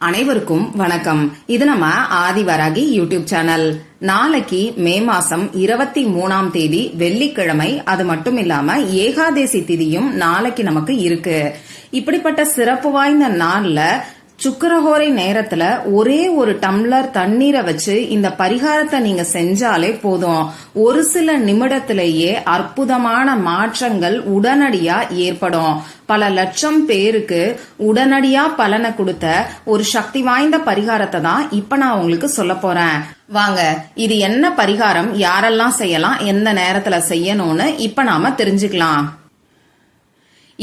அனைவருக்கும் வணக்கம். இது நம்ம ஆதிவராகி யூடியூப் சேனல். நாளைக்கு மே மாசம் இருபத்தி மூணாம் தேதி வெள்ளிக்கிழமை. அது மட்டும் இல்லாம ஏகாதேசி திதியும் நாளைக்கு நமக்கு இருக்கு. இப்படிப்பட்ட சிறப்பு வாய்ந்த நாள்ல சுக்கரஹோரை நேரத்துல ஒரே ஒரு டம்ளர் தண்ணீரை வச்சு இந்த பரிகாரத்தை நீங்க செஞ்சாலே போதும். ஒரு சில நிமிடத்திலேயே அற்புதமான மாற்றங்கள் உடனடியா ஏற்படும். பல லட்சம் பேருக்கு உடனடியா பலனை கொடுத்த ஒரு சக்தி வாய்ந்த பரிகாரத்தை தான் இப்ப நான் உங்களுக்கு சொல்ல போறேன். வாங்க இது என்ன பரிகாரம்? யாரெல்லாம் செய்யலாம்? எந்த நேரத்துல செய்யணும்னு இப்ப நாம தெரிஞ்சுக்கலாம்.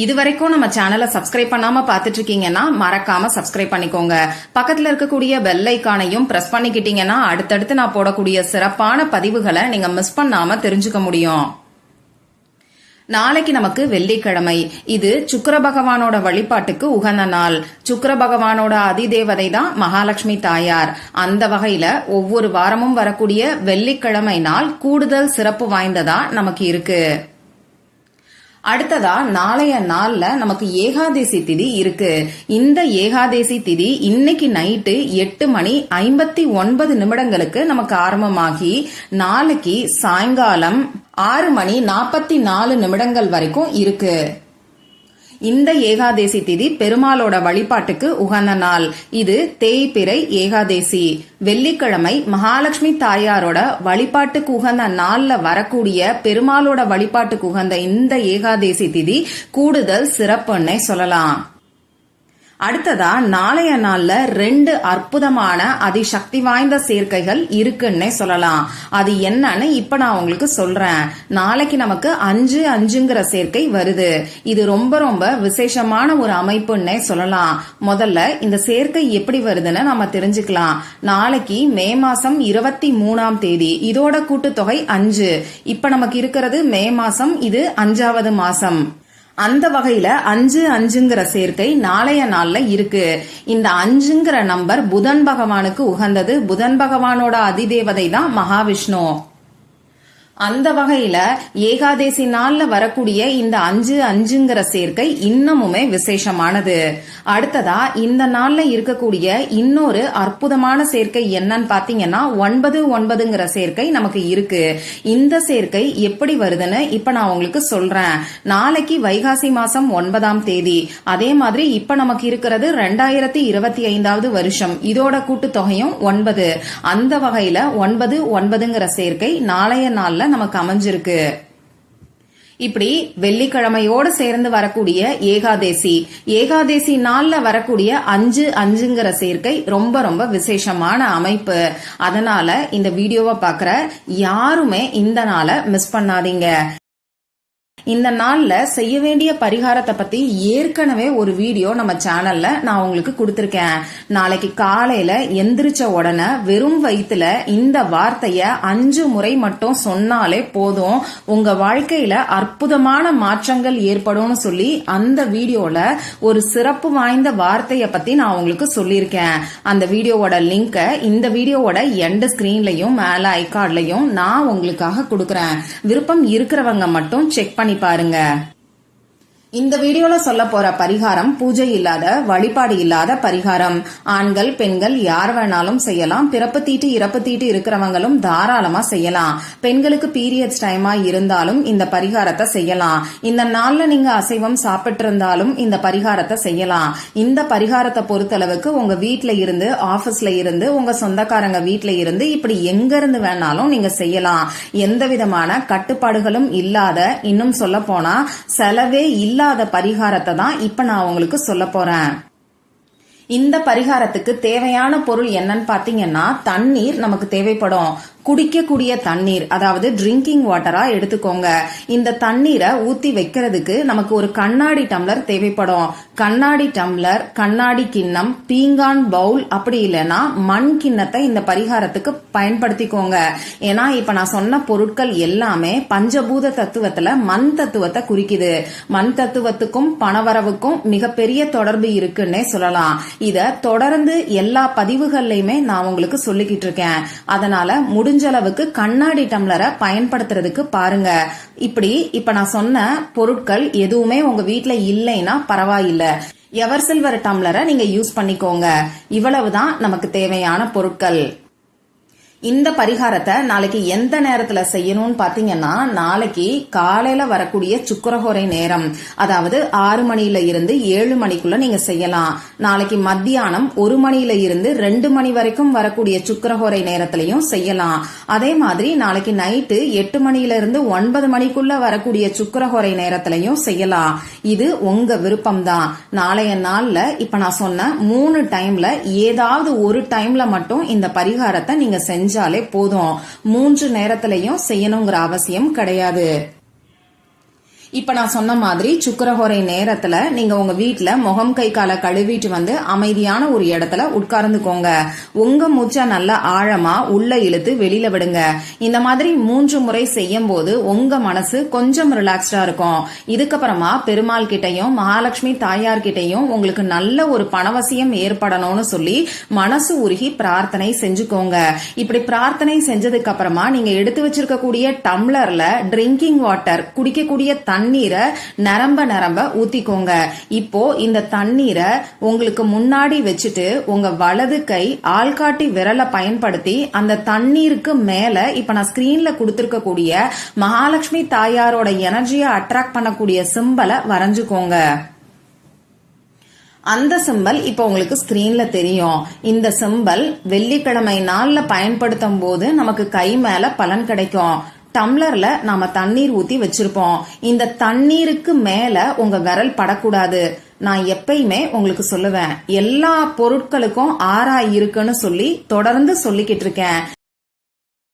இது வரைக்கும் நம்ம சேனலை சப்ஸ்கிரைப் பண்ணாம பாத்துட்டு இருக்கீங்கன்னா மறக்காம சப்ஸ்கிரைப் பண்ணிக்கோங்க. பக்கத்துல இருக்கக்கூடிய பெல் ஐக்கானையும் பிரஸ் பண்ணிக்கிட்டீங்கன்னா அடுத்தடுத்து நான் போடக்கூடிய சிறப்பான பதிவுகளை நீங்க மிஸ் பண்ணாம தெரிஞ்சுக்க முடியும். நாளைக்கு நமக்கு வெள்ளிக்கிழமை. இது சுக்கர பகவானோட வழிபாட்டுக்கு உகந்த நாள். சுக்கர பகவானோட அதிதேவதை தான் மகாலட்சுமி தாயார். அந்த வகையில ஒவ்வொரு வாரமும் வரக்கூடிய வெள்ளிக்கிழமை நாள் கூடுதல் சிறப்பு வாய்ந்ததா நமக்கு இருக்கு. அடுத்ததா நாளைய நாள்ல நமக்கு ஏகாதேசி திதி இருக்கு. இந்த ஏகாதேசி திதி இன்னைக்கு நைட்டு எட்டு மணி ஐம்பத்தி ஒன்பது நிமிடங்களுக்கு நமக்கு ஆரம்பமாகி நாளைக்கு சாயங்காலம் ஆறு மணி நாற்பத்தி நாலு நிமிடங்கள் வரைக்கும் இருக்கு. இந்த ஏகாதேசி திதி பெருமாளோட வழிபாட்டுக்கு உகந்த நாள். இது தேய்பிறை ஏகாதேசி. வெள்ளிக்கிழமை மகாலட்சுமி தாயாரோட வழிபாட்டுக்கு உகந்த நாள்ல வரக்கூடிய பெருமாளோட வழிபாட்டுக்கு உகந்த இந்த ஏகாதேசி திதி கூடுதல் சிறப்புன்னே சொல்லலாம். அடுத்ததா நாளைய நாள்ல ரெண்டு அற்புதமான அதிசக்தி வாய்ந்த சேர்க்கைகள் இருக்குன்னே சொல்லலாம். அது என்னன்னு இப்ப நான் உங்களுக்கு சொல்றேன். நாளைக்கு நமக்கு அஞ்சு அஞ்சுங்கிற சேர்க்கை வருது. இது ரொம்ப ரொம்ப விசேஷமான ஒரு அமைப்புன்னே சொல்லலாம். முதல்ல இந்த சேர்க்கை எப்படி வருதுன்னு நம்ம தெரிஞ்சுக்கலாம். நாளைக்கு மே மாசம் இருபத்தி மூணாம் தேதி. இதோட கூட்டுத்தொகை அஞ்சு. இப்ப நமக்கு இருக்கிறது மே மாசம் இது அஞ்சாவது மாசம். அந்த வகையில அஞ்சு அஞ்சுங்கிற சேர்க்கை நாளைய நாள்ல இருக்கு. இந்த அஞ்சுங்கிற நம்பர் புதன் பகவானுக்கு உகந்தது. புதன் பகவானோட அதிதேவதை தான் மகாவிஷ்ணு. அந்த வகையில ஏகாதேசி நாள்ல வரக்கூடிய இந்த அஞ்சு அஞ்சுங்கிற சேர்க்கை இன்னமுமே விசேஷமானது. அடுத்ததா இந்த நாள்ல இருக்கக்கூடிய இன்னொரு அற்புதமான சேர்க்கை என்னன்னு பாத்தீங்கன்னா ஒன்பது ஒன்பதுங்கிற சேர்க்கை நமக்கு இருக்கு. இந்த சேர்க்கை எப்படி வருதுன்னு இப்ப நான் உங்களுக்கு சொல்றேன். நாளைக்கு வைகாசி மாசம் ஒன்பதாம் தேதி. அதே மாதிரி இப்ப நமக்கு இருக்கிறது ரெண்டாயிரத்தி இருபத்தி ஐந்தாவது வருஷம். இதோட கூட்டுத்தொகையும் ஒன்பது. அந்த வகையில ஒன்பது ஒன்பதுங்கிற சேர்க்கை நாளைய நாள்ல நமக்கு அமைஞ்சிருக்கு. இப்படி வெள்ளிக்கிழமையோட சேர்ந்து வரக்கூடிய ஏகாதேசி ஏகாதேசி நாள்ல வரக்கூடிய அஞ்சு அஞ்சுங்கிற சேர்க்கை ரொம்ப ரொம்ப விசேஷமான அமைப்பு. அதனால இந்த வீடியோவை பாக்குற யாருமே இந்த நாளை மிஸ் பண்ணாதீங்க. இந்த நாளில் செய்ய வேண்டிய பரிகாரத்தை பத்தி ஏற்கனவே ஒரு வீடியோ நம்ம சேனல்ல நான் உங்களுக்கு கொடுத்துருக்கேன். நாளைக்கு காலையில எந்திரிச்ச உடனே வெறும் வயிற்றுல இந்த வார்த்தைய அஞ்சு முறை மட்டும் சொன்னாலே போதும். உங்க வாழ்க்கையில அற்புதமான மாற்றங்கள் ஏற்படும்னு சொல்லி அந்த வீடியோல ஒரு சிறப்பு வாய்ந்த வார்த்தைய பத்தி நான் உங்களுக்கு சொல்லியிருக்கேன். அந்த வீடியோவோட லிங்க இந்த வீடியோவோட எண்ட் ஸ்கிரீன்லயும் மேல ஐகார்ட்லயும் நான் உங்களுக்காக கொடுக்கறேன். விருப்பம் இருக்கிறவங்க மட்டும் செக் பண்ணி பாருங்க. இந்த வீடியோல சொல்ல போற பரிகாரம் பூஜை இல்லாத வழிபாடு இல்லாத பரிகாரம். ஆண்கள் பெண்கள் யார் வேணாலும் செய்யலாம். பிறப்பு தீட்டு இறப்பு தீட்டு இருக்கிறவங்களும் தாராளமா செய்யலாம். பெண்களுக்கு பீரியட்ஸ் டைமா இருந்தாலும் இந்த பரிகாரத்தை செய்யலாம். இந்த நாள்ல நீங்க அசைவம் சாப்பிட்டு இருந்தாலும் இந்த பரிகாரத்தை செய்யலாம். இந்த பரிகாரத்தை பொறுத்தளவுக்கு உங்க வீட்ல இருந்து ஆபீஸ்ல இருந்து உங்க சொந்தக்காரங்க வீட்ல இருந்து இப்படி எங்க இருந்து வேணாலும் நீங்க செய்யலாம். எந்த விதமான கட்டுப்பாடுகளும் இல்லாத இன்னும் சொல்ல போனா செலவே இல்ல இல்லாத பரிகாரத்தை தான் இப்ப நான் உங்களுக்கு சொல்ல போறேன். இந்த பரிகாரத்துக்கு தேவையான பொருள் என்னன்னு பாத்தீங்கன்னா தண்ணீர் நமக்கு தேவைப்படும். குடிக்கக்கூடிய தண்ணீர் அதாவது ட்ரிங்கிங் வாட்டரா எடுத்துக்கோங்க. இந்த தண்ணீரை ஊத்தி வைக்கிறதுக்கு நமக்கு ஒரு கண்ணாடி டம்ளர் தேவைப்படும். கண்ணாடி டம்ளர் கண்ணாடி கிண்ணம் பீங்கான் பவுல் அப்படி இல்லைன்னா மண் கிண்ணத்தை இந்த பரிகாரத்துக்கு பயன்படுத்திக்கோங்க. ஏன்னா இப்ப நான் சொன்ன பொருட்கள் எல்லாமே பஞ்சபூத தத்துவத்துல மண் தத்துவத்தை குறிக்குது. மண் தத்துவத்துக்கும் பணவரவுக்கும் மிகப்பெரிய தொடர்பு இருக்குன்னே சொல்லலாம். இதை தொடர்ந்து எல்லா பதிவுகள்லையுமே நான் உங்களுக்கு சொல்லிக்கிட்டு இருக்கேன். அதனால முடிஞ்ச முடிஞ்ச அளவுக்கு கண்ணாடி டம்ளரை பயன்படுத்துறதுக்கு பாருங்க. இப்படி இப்ப நான் சொன்ன பொருட்கள் எதுவுமே உங்க வீட்டுல இல்லைன்னா பரவாயில்ல. எவர் சில்வர் டம்ளரை நீங்க யூஸ் பண்ணிக்கோங்க. இவ்வளவுதான் நமக்கு தேவையான பொருட்கள். இந்த பரிகாரத்தை நாளைக்கு எந்த நேரத்துல செய்யணும்னு பாத்தீங்கன்னா நாளைக்கு காலையில வரக்கூடிய சுக்கரஹோரை நேரம். அதாவது ஆறு மணியில இருந்து ஏழு மணிக்குள்ள நீங்க செய்யலாம். நாளைக்கு மத்தியானம் ஒரு மணியில இருந்து ரெண்டு மணி வரைக்கும் வரக்கூடிய சுக்கரஹோரை நேரத்திலையும் செய்யலாம். அதே மாதிரி நாளைக்கு நைட்டு எட்டு மணியில இருந்து ஒன்பது மணிக்குள்ள வரக்கூடிய சுக்கரஹோரை நேரத்திலையும் செய்யலாம். இது உங்க விருப்பம் தான் நாளைய நாள்ல இப்ப நான் சொன்ன மூணு டைம்ல ஏதாவது ஒரு டைம்ல மட்டும் இந்த பரிகாரத்தை நீங்க செஞ்சாலே போதும். மூன்று நேரத்திலையும் செய்யணுங்கிற அவசியம் கிடையாது. இப்ப நான் சொன்ன மாதிரி சுக்கரஹோரை நேரத்துல நீங்க உங்க வீட்டில் முகம் கை காலை கழுவிட்டு வந்து அமைதியான ஒரு இடத்துல உட்கார்ந்துக்கோங்க. உங்க மூச்சை நல்லா ஆழமா உள்ள இழுத்து வெளியில விடுங்க. இந்த மாதிரி மூன்று முறை செய்யும் போது உங்க மனசு கொஞ்சம் ரிலாக்ஸ்டா இருக்கும். இதுக்கப்புறமா பெருமாள் கிட்டையும் மகாலட்சுமி தாயார் கிட்டையும் உங்களுக்கு நல்ல ஒரு பணவசியம் ஏற்படணும்னு சொல்லி மனசு உருகி பிரார்த்தனை செஞ்சுக்கோங்க. இப்படி பிரார்த்தனை செஞ்சதுக்கு அப்புறமா நீங்க எடுத்து வச்சிருக்கக்கூடிய டம்ளர்ல ட்ரிங்கிங் வாட்டர் குடிக்கக்கூடிய தண்ணீரை நரம்ப நரம்ப ஊத்திக்கோங்க. இப்போ இந்த தண்ணீரை உங்களுக்கு முன்னாடி வச்சுட்டு உங்க வலது கை ஆள்காட்டி விரலை பயன்படுத்தி அந்த தண்ணீருக்கு மேல இப்ப நான் ஸ்கிரீன்ல கொடுத்திருக்கக்கூடிய மகாலட்சுமி தாயாரோட எனர்ஜியை அட்ராக்ட் பண்ணக்கூடிய சிம்பலை வரைஞ்சுக்கோங்க. அந்த சிம்பல் இப்போ உங்களுக்கு ஸ்கிரீன்ல தெரியும். இந்த சிம்பல் வெள்ளிக்கிழமை நாள்ல பயன்படுத்தும் போது நமக்கு கை மேல பலன் கிடைக்கும். டம்ளர்ல நாம தண்ணீர் ஊத்தி வச்சிருப்போம். இந்த தண்ணீருக்கு மேல உங்க விரல் படக்கூடாது. நான் எப்பயுமே உங்களுக்கு சொல்லுவேன். எல்லா பொருட்களுக்கும் ஆறா இருக்குன்னு சொல்லி தொடர்ந்து சொல்லிக்கிட்டு இருக்கேன்.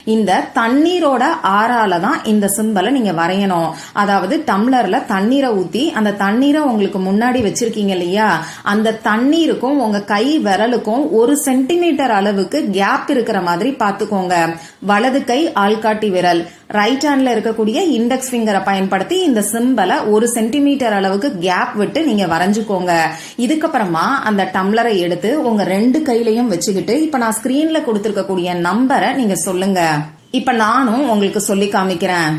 இந்த தண்ணீரோட ஆறால தான் இந்த சிம்பலை நீங்க வரையணும். அதாவது டம்ளர்ல தண்ணீரை ஊத்தி அந்த தண்ணீரை உங்களுக்கு முன்னாடி வச்சிருக்கீங்க இல்லையா? அந்த தண்ணீருக்கும் உங்க கை விரலுக்கும் ஒரு சென்டிமீட்டர் அளவுக்கு கேப் இருக்கிற மாதிரி பாத்துக்கோங்க வலது கை ஆள்காட்டி விரல். ரைட் ஹேண்ட்ல இருக்கக்கூடிய இண்டெக்ஸ் ஃபிங்கரை பயன்படுத்தி இந்த சிம்பலை ஒரு சென்டிமீட்டர் அளவுக்கு கேப் விட்டு நீங்க வரைஞ்சுக்கோங்க. இதுக்கப்புறமா அந்த டம்ளரை எடுத்து உங்க ரெண்டு கையிலையும் வச்சுக்கிட்டு இப்ப நான் ஸ்கிரீன்ல கொடுத்திருக்கக்கூடிய நம்பரை நீங்க சொல்லுங்க. இப்ப நானும் உங்களுக்கு சொல்லி காமிக்கிறேன்.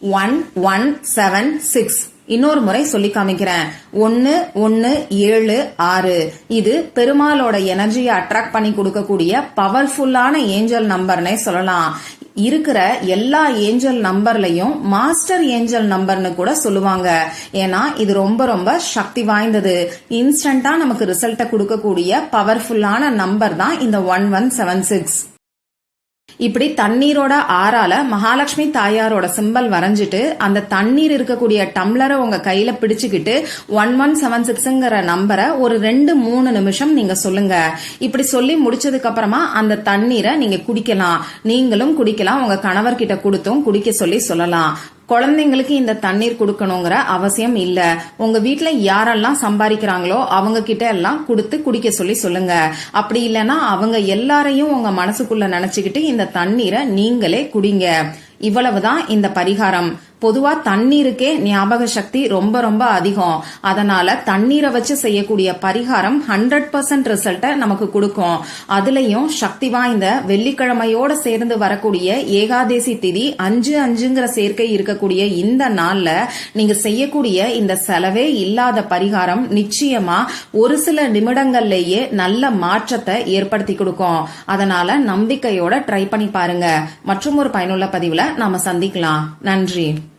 ஒன் ஒன் செவன் சிக்ஸ் இன்னொரு முறை சொல்லி காமிக்கிறேன். ஒன்னு ஒன்னு ஏழு ஆறு. இது பெருமாளோட எனர்ஜியை அட்ராக்ட் பண்ணி கொடுக்கக்கூடிய பவர்ஃபுல்லான ஏஞ்சல் நம்பர்னே சொல்லலாம். இருக்கிற எல்லா ஏஞ்சல் நம்பர்லையும் மாஸ்டர் ஏஞ்சல் நம்பர்னு கூட சொல்லுவாங்க. ஏன்னா இது ரொம்ப ரொம்ப சக்தி வாய்ந்தது. இன்ஸ்டன்டா நமக்கு ரிசல்ட்டை கொடுக்கக்கூடிய பவர்ஃபுல்லான நம்பர் தான் இந்த ஒன் ஒன் செவன் சிக்ஸ் இப்படி தண்ணீரோட ஆறால மகாலட்சுமி தாயாரோட சிம்பல் வரைஞ்சிட்டு அந்த தண்ணீர் இருக்கக்கூடிய டம்ளரை உங்க கையில பிடிச்சுக்கிட்டு ஒன் ஒன் செவன் சிக்ஸ்ங்கிற நம்பரை ஒரு ரெண்டு மூணு நிமிஷம் நீங்க சொல்லுங்க. இப்படி சொல்லி முடிச்சதுக்கு அப்புறமா அந்த தண்ணீரை நீங்க குடிக்கலாம். நீங்களும் குடிக்கலாம். உங்க கணவர்கிட்ட கொடுத்தும் குடிக்க சொல்லி சொல்லலாம். குழந்தைங்களுக்கு இந்த தண்ணீர் கொடுக்கணுங்கிற அவசியம் இல்ல. உங்க வீட்டுல யாரெல்லாம் சம்பாதிக்கிறாங்களோ அவங்க கிட்ட எல்லாம் கொடுத்து குடிக்க சொல்லி சொல்லுங்க. அப்படி இல்லைன்னா அவங்க எல்லாரையும் உங்க மனசுக்குள்ள நினைச்சுக்கிட்டு இந்த தண்ணீரை நீங்களே குடிங்க. இவ்வளவுதான் இந்த பரிகாரம். பொதுவா தண்ணீருக்கே ஞாபக சக்தி ரொம்ப ரொம்ப அதிகம். அதனால தண்ணீரை வச்சு செய்யக்கூடிய பரிகாரம் ஹண்ட்ரட் பர்சன்ட் ரிசல்ட்டை நமக்கு கொடுக்கும். அதுலயும் சக்தி வாய்ந்த வெள்ளிக்கிழமையோட சேர்ந்து வரக்கூடிய ஏகாதேசி திதி அஞ்சு அஞ்சுங்கிற சேர்க்கை இருக்கக்கூடிய இந்த நாள்ல நீங்க செய்யக்கூடிய இந்த செலவே இல்லாத பரிகாரம் நிச்சயமா ஒரு சில நிமிடங்கள்லேயே நல்ல மாற்றத்தை ஏற்படுத்தி கொடுக்கும். அதனால நம்பிக்கையோட ட்ரை பண்ணி பாருங்க. மற்றும் ஒரு பயனுள்ள பதிவுல நாம சந்திக்கலாம். நன்றி.